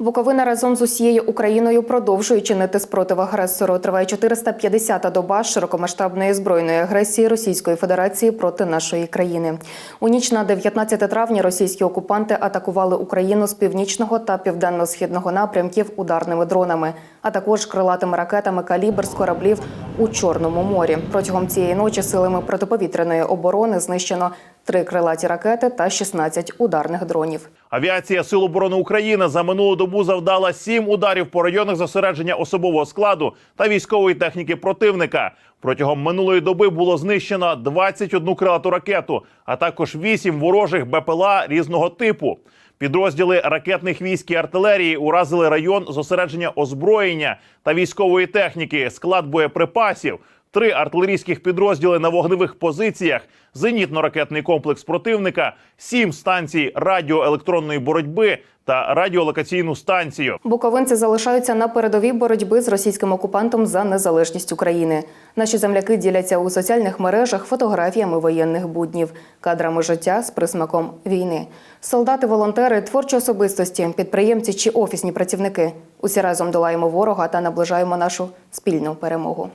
Буковина разом з усією Україною продовжує чинити спротив агресору. Триває 450-та доба широкомасштабної збройної агресії Російської Федерації проти нашої країни. У ніч на 19 травня російські окупанти атакували Україну з північного та південно-східного напрямків ударними дронами, а також крилатими ракетами калібр з кораблів у Чорному морі. Протягом цієї ночі силами протиповітряної оборони знищено три крилаті ракети та 16 ударних дронів. Авіація Сил оборони України за минулу добу завдала сім ударів по районах зосередження особового складу та військової техніки противника. Протягом минулої доби було знищено 21 крилату ракету, а також 8 ворожих БПЛА різного типу. Підрозділи ракетних військ і артилерії уразили район зосередження озброєння та військової техніки, склад боєприпасів, три артилерійських підрозділи на вогневих позиціях, зенітно-ракетний комплекс противника, сім станцій радіоелектронної боротьби та радіолокаційну станцію. Буковинці залишаються на передовій боротьби з російським окупантом за незалежність України. Наші земляки діляться у соціальних мережах фотографіями воєнних буднів, кадрами життя з присмаком війни. Солдати, волонтери, творчі особистості, підприємці чи офісні працівники. Усі разом долаємо ворога та наближаємо нашу спільну перемогу.